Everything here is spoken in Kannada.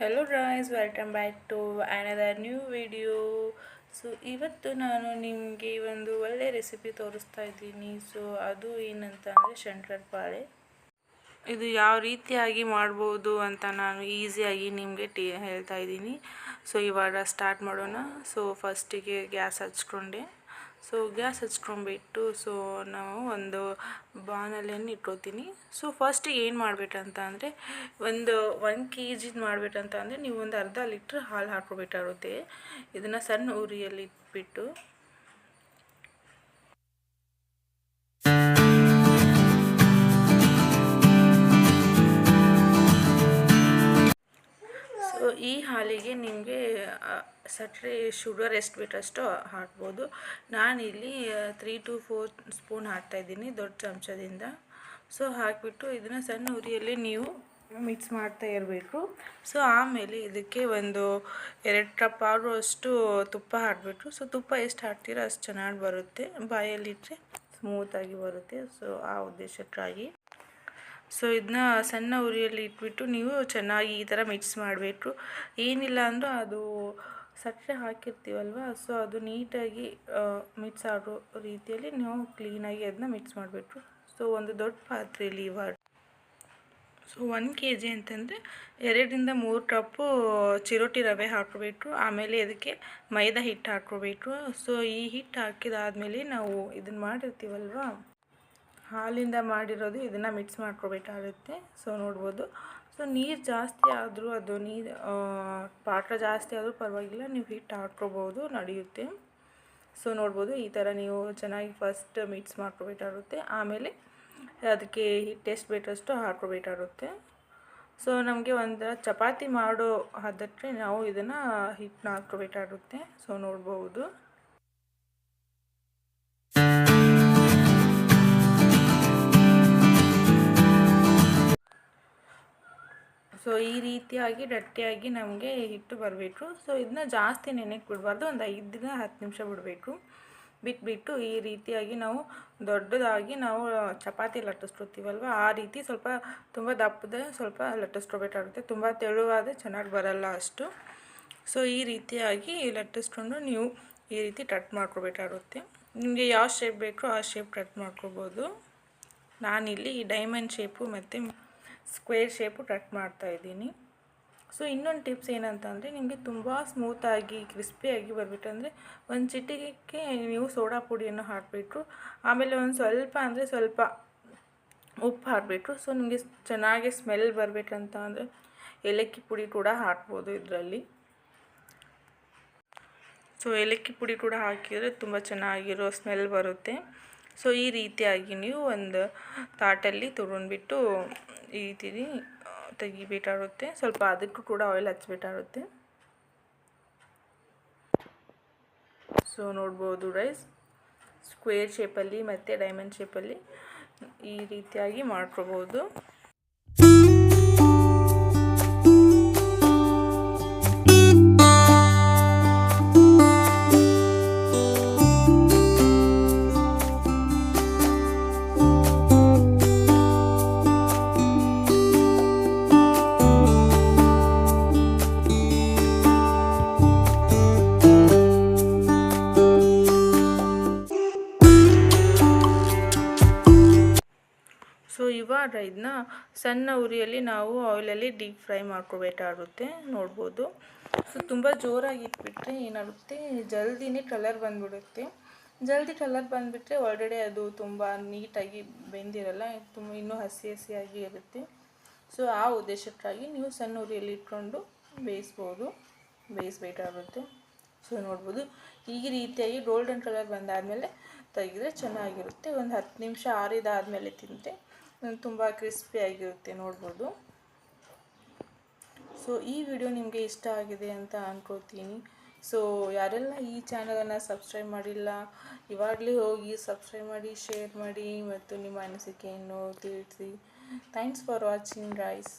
Hello guys welcome back to another new video so ಇವತ್ತು ನಾನು ನಿಮಗೆ ಒಂದು ಒಳ್ಳೆ ರೆಸಿಪಿ ತೋರಿಸ್ತಾ ಇದ್ದೀನಿ. ಸೊ ಅದು ಏನಂತ ಅಂದರೆ ಶಂಕರಪಾಳೆ ಇದು ಯಾವ ರೀತಿಯಾಗಿ ಮಾಡ್ಬೋದು ಅಂತ ನಾನು ಈಸಿಯಾಗಿ ನಿಮಗೆ ಟೀ ಹೇಳ್ತಾ ಇದ್ದೀನಿ. ಸೊ ಇವಾಗ ಸ್ಟಾರ್ಟ್ ಮಾಡೋಣ. ಸೊ ಫಸ್ಟಿಗೆ ಗ್ಯಾಸ್ ಹಚ್ಕೊಂಡೆ. ಸೊ ಗ್ಯಾಸ್ ಹಚ್ಕೊಂಡ್ಬಿಟ್ಟು ಸೊ ನಾವು ಒಂದು ಬಾಣಲೆಯನ್ನು ಇಟ್ಕೋತೀನಿ. ಸೊ ಫಸ್ಟ್ ಏನು ಮಾಡ್ಬೇಕಂತ ಅಂದರೆ, ಒಂದು ಒನ್ ಕೆ ಜಿದು ಮಾಡ್ಬೇಕಂತ ಅಂದರೆ ನೀವು ಒಂದು ಅರ್ಧ ಲೀಟ್ರ್ ಹಾಲು ಹಾಕ್ಕೊಬೇಕಾಗುತ್ತೆ. ಇದನ್ನು ಸಣ್ಣ ಉರಿಯಲ್ಲಿ ಇಟ್ಬಿಟ್ಟು ಹಾಲಿಗೆ ನಿಮಗೆ ಸಕ್ಕರೆ ಶುಗರ್ ಎಷ್ಟು ಬೇಕಷ್ಟು ಹಾಕ್ಬೋದು. ನಾನಿಲ್ಲಿ ತ್ರೀ ಟು ಫೋರ್ ಸ್ಪೂನ್ ಹಾಕ್ತಾಯಿದ್ದೀನಿ ದೊಡ್ಡ ಚಮಚದಿಂದ. ಸೊ ಹಾಕಿಬಿಟ್ಟು ಇದನ್ನು ಸಣ್ಣ ಉರಿಯಲ್ಲಿ ನೀವು ಮಿಕ್ಸ್ ಮಾಡ್ತಾ ಇರಬೇಕು. ಸೊ ಆಮೇಲೆ ಇದಕ್ಕೆ ಒಂದು ಎರಡು ಕಪ್ ಆಗುವಷ್ಟು ತುಪ್ಪ ಹಾಕಬೇಕು ಸೊ ತುಪ್ಪ ಎಷ್ಟು ಹಾಕ್ತೀರೋ ಅಷ್ಟು ಚೆನ್ನಾಗಿ ಬರುತ್ತೆ. ಬಾಯಲ್ಲಿಟ್ಟರೆ ಸ್ಮೂತಾಗಿ ಬರುತ್ತೆ. ಸೊ ಆ ಉದ್ದೇಶಕ್ಕಾಗಿ. ಸೊ ಇದನ್ನ ಸಣ್ಣ ಉರಿಯಲ್ಲಿ ಇಟ್ಬಿಟ್ಟು ನೀವು ಚೆನ್ನಾಗಿ ಈ ಥರ ಮಿಕ್ಸ್ ಮಾಡಬೇಕು ಏನಿಲ್ಲ ಅಂದರೂ ಅದು ಸಕ್ಕರೆ ಹಾಕಿರ್ತೀವಲ್ವ? ಸೊ ಅದು ನೀಟಾಗಿ ಮಿಕ್ಸ್ ಆಗೋ ರೀತಿಯಲ್ಲಿ ನಾವು ಕ್ಲೀನಾಗಿ ಅದನ್ನ ಮಿಕ್ಸ್ ಮಾಡಬೇಕು ಸೊ ಒಂದು ದೊಡ್ಡ ಪಾತ್ರೆಯಲ್ಲಿ ಇವಾಗ ಸೊ ಒನ್ ಕೆ ಜಿ ಅಂತಂದರೆ ಎರಡರಿಂದ ಮೂರು ಕಪ್ಪು ಚಿರೋಟಿ ರವೆ ಹಾಕೋಬೇಕು ಆಮೇಲೆ ಅದಕ್ಕೆ ಮೈದಾ ಹಿಟ್ಟು ಹಾಕೋಬೇಕು ಸೊ ಈ ಹಿಟ್ಟು ಹಾಕಿದಾದಮೇಲೆ ನಾವು ಇದನ್ನು ಮಾಡಿರ್ತೀವಲ್ವ? ಹಾಲಿಂದ ಮಾಡಿರೋದು ಇದನ್ನು ಮಿಕ್ಸ್ ಮಾಡ್ಕೋಬೇಕಾಗುತ್ತೆ ಸೊ ನೋಡ್ಬೋದು. ಸೊ ನೀರು ಜಾಸ್ತಿ ಆದರೂ ಅದು ನೀರು ಪಾತ್ರ ಜಾಸ್ತಿ ಆದರೂ ಪರವಾಗಿಲ್ಲ, ನೀವು ಹಿಟ್ಟು ಹಾಕ್ಕೋಬೋದು, ನಡೆಯುತ್ತೆ. ಸೊ ನೋಡ್ಬೋದು, ಈ ಥರ ನೀವು ಚೆನ್ನಾಗಿ ಫಸ್ಟ್ ಮಿಕ್ಸ್ ಮಾಡ್ಕೋಬೇಕಾಗುತ್ತೆ ಆಮೇಲೆ ಅದಕ್ಕೆ ಹಿಟ್ಟು ಎಷ್ಟು ಬೇಕಷ್ಟು ಹಾಕ್ಕೋಬೇಕಾಗುತ್ತೆ ಸೊ ನಮಗೆ ಒಂಥರ ಚಪಾತಿ ಮಾಡೋ ಹದಕ್ಕೆ ನಾವು ಇದನ್ನು ಹಿಟ್ಟನ್ನ ಹಾಕ್ಕೋಬೇಕಾಗುತ್ತೆ ಸೊ ನೋಡ್ಬೋದು. ಸೊ ಈ ರೀತಿಯಾಗಿ ಗಟ್ಟಿಯಾಗಿ ನಮಗೆ ಹಿಟ್ಟು ಬರಬೇಕು ಸೊ ಇದನ್ನ ಜಾಸ್ತಿ ನೆನೆಗೆ ಬಿಡಬಾರ್ದು ಒಂದು ಐದರಿಂದ ಹತ್ತು ನಿಮಿಷ ಬಿಡಬೇಕು ಬಿಟ್ಬಿಟ್ಟು ಈ ರೀತಿಯಾಗಿ ನಾವು ದೊಡ್ಡದಾಗಿ ನಾವು ಚಪಾತಿ ಲಟ್ಟಿಸ್ಕೊತೀವಲ್ವ ಆ ರೀತಿ ಸ್ವಲ್ಪ ತುಂಬ ದಪ್ಪದ ಸ್ವಲ್ಪ ಲಟ್ಟಿಸ್ಕೊಬೇಕಾಗುತ್ತೆ. ತುಂಬ ತೆಳುವಾದ ಚೆನ್ನಾಗಿ ಬರಲ್ಲ ಅಷ್ಟು. ಸೊ ಈ ರೀತಿಯಾಗಿ ಲಟ್ಟಿಸ್ಕೊಂಡು ನೀವು ಈ ರೀತಿ ಕಟ್ ಮಾಡ್ಕೋಬೇಕಾಗುತ್ತೆ. ನಿಮಗೆ ಯಾವ ಶೇಪ್ ಬೇಕೋ ಆ ಶೇಪ್ ಕಟ್ ಮಾಡ್ಕೋಬೋದು. ನಾನಿಲ್ಲಿ ಡೈಮಂಡ್ ಶೇಪು ಮತ್ತು ಸ್ಕ್ವೇರ್ ಶೇಪು ಕಟ್ ಮಾಡ್ತಾ ಇದ್ದೀನಿ. ಸೊ ಇನ್ನೊಂದು ಟಿಪ್ಸ್ ಏನಂತಂದರೆ, ನಿಮಗೆ ತುಂಬ ಸ್ಮೂತಾಗಿ ಕ್ರಿಸ್ಪಿಯಾಗಿ ಬರಬೇಕಂದ್ರೆ ಒಂದು ಚಿಟಿಕೆ ನೀವು ಸೋಡಾ ಪುಡಿಯನ್ನು ಹಾಕಬೇಕು ಆಮೇಲೆ ಒಂದು ಸ್ವಲ್ಪ ಅಂದರೆ ಸ್ವಲ್ಪ ಉಪ್ಪು ಹಾಕಿಬಿಟ್ರು. ಸೊ ನಿಮಗೆ ಚೆನ್ನಾಗಿ ಸ್ಮೆಲ್ ಬರಬೇಕಂತ ಅಂದರೆ ಏಲಕ್ಕಿ ಪುಡಿ ಕೂಡ ಹಾಕ್ಬೋದು ಇದರಲ್ಲಿ. ಸೊ ಏಲಕ್ಕಿ ಪುಡಿ ಕೂಡ ಹಾಕಿದರೆ ತುಂಬ ಚೆನ್ನಾಗಿರೋ ಸ್ಮೆಲ್ ಬರುತ್ತೆ. ಸೊ ಈ ರೀತಿಯಾಗಿ ನೀವು ಒಂದು ತಾಟಲ್ಲಿ ತೊಗೊಂಡ್ಬಿಟ್ಟು ಈ ರೀತಿ ತೆಗಿಬೇಕಾಗುತ್ತೆ. ಸ್ವಲ್ಪ ಅದಕ್ಕೂ ಕೂಡ ಆಯಿಲ್ ಹಚ್ಬೇಕಾಗುತ್ತೆ. ಸೊ ನೋಡ್ಬೋದು ರೈಸ್ ಸ್ಕ್ವೇರ್ ಶೇಪಲ್ಲಿ ಮತ್ತು ಡೈಮಂಡ್ ಶೇಪಲ್ಲಿ ಈ ರೀತಿಯಾಗಿ ಮಾಡ್ಕೋಬೋದು. ಸೊ ಇವಾಗ ಇದನ್ನ ಸಣ್ಣ ಉರಿಯಲ್ಲಿ ನಾವು ಆಯಿಲಲ್ಲಿ ಡೀಪ್ ಫ್ರೈ ಮಾಡ್ಕೋಬೇಕಾಗುತ್ತೆ. ನೋಡ್ಬೋದು. ಸೊ ತುಂಬ ಜೋರಾಗಿ ಇಟ್ಬಿಟ್ರೆ ಏನಾಗುತ್ತೆ? ಜಲ್ದಿನೇ ಕಲರ್ ಬಂದ್ಬಿಡುತ್ತೆ. ಜಲ್ದಿ ಕಲರ್ ಬಂದುಬಿಟ್ರೆ ಒಳಗಡೆ ಅದು ತುಂಬ ನೀಟಾಗಿ ಬೆಂದಿರಲ್ಲ, ತುಂಬ ಇನ್ನೂ ಹಸಿ ಹಸಿಯಾಗಿ ಇರುತ್ತೆ. ಸೊ ಆ ಉದ್ದೇಶಕ್ಕಾಗಿ ನೀವು ಸಣ್ಣ ಉರಿಯಲ್ಲಿ ಇಟ್ಕೊಂಡು ಬೇಯಿಸ್ಬೋದು. ಬೇಯಿಸ್ಬೇಕಾಗುತ್ತೆ. ಸೊ ನೋಡ್ಬೋದು. ಈ ರೀತಿಯಾಗಿ ಗೋಲ್ಡನ್ ಕಲರ್ ಬಂದಾದಮೇಲೆ ತೆಗೆದ್ರೆ ಚೆನ್ನಾಗಿರುತ್ತೆ. ಒಂದು ಹತ್ತು ನಿಮಿಷ ಆರಿದಾದಮೇಲೆ ತಿಂತೆ ತುಂಬ ಕ್ರಿಸ್ಪಿಯಾಗಿರುತ್ತೆ ನೋಡ್ಬೋದು. ಸೊ ಈ ವಿಡಿಯೋ ನಿಮಗೆ ಇಷ್ಟ ಆಗಿದೆ ಅಂತ ಅಂದ್ಕೋತೀನಿ ಸೊ ಯಾರೆಲ್ಲ ಈ ಚಾನಲನ್ನು ಸಬ್ಸ್ಕ್ರೈಬ್ ಮಾಡಿಲ್ಲ, ಇವಾಗಲೇ ಹೋಗಿ ಸಬ್ಸ್ಕ್ರೈಬ್ ಮಾಡಿ ಶೇರ್ ಮಾಡಿ, ಮತ್ತು ನಿಮ್ಮ ಅನಿಸಿಕೆಯನ್ನು ತಿಳಿಸಿ. Thanks for watching rice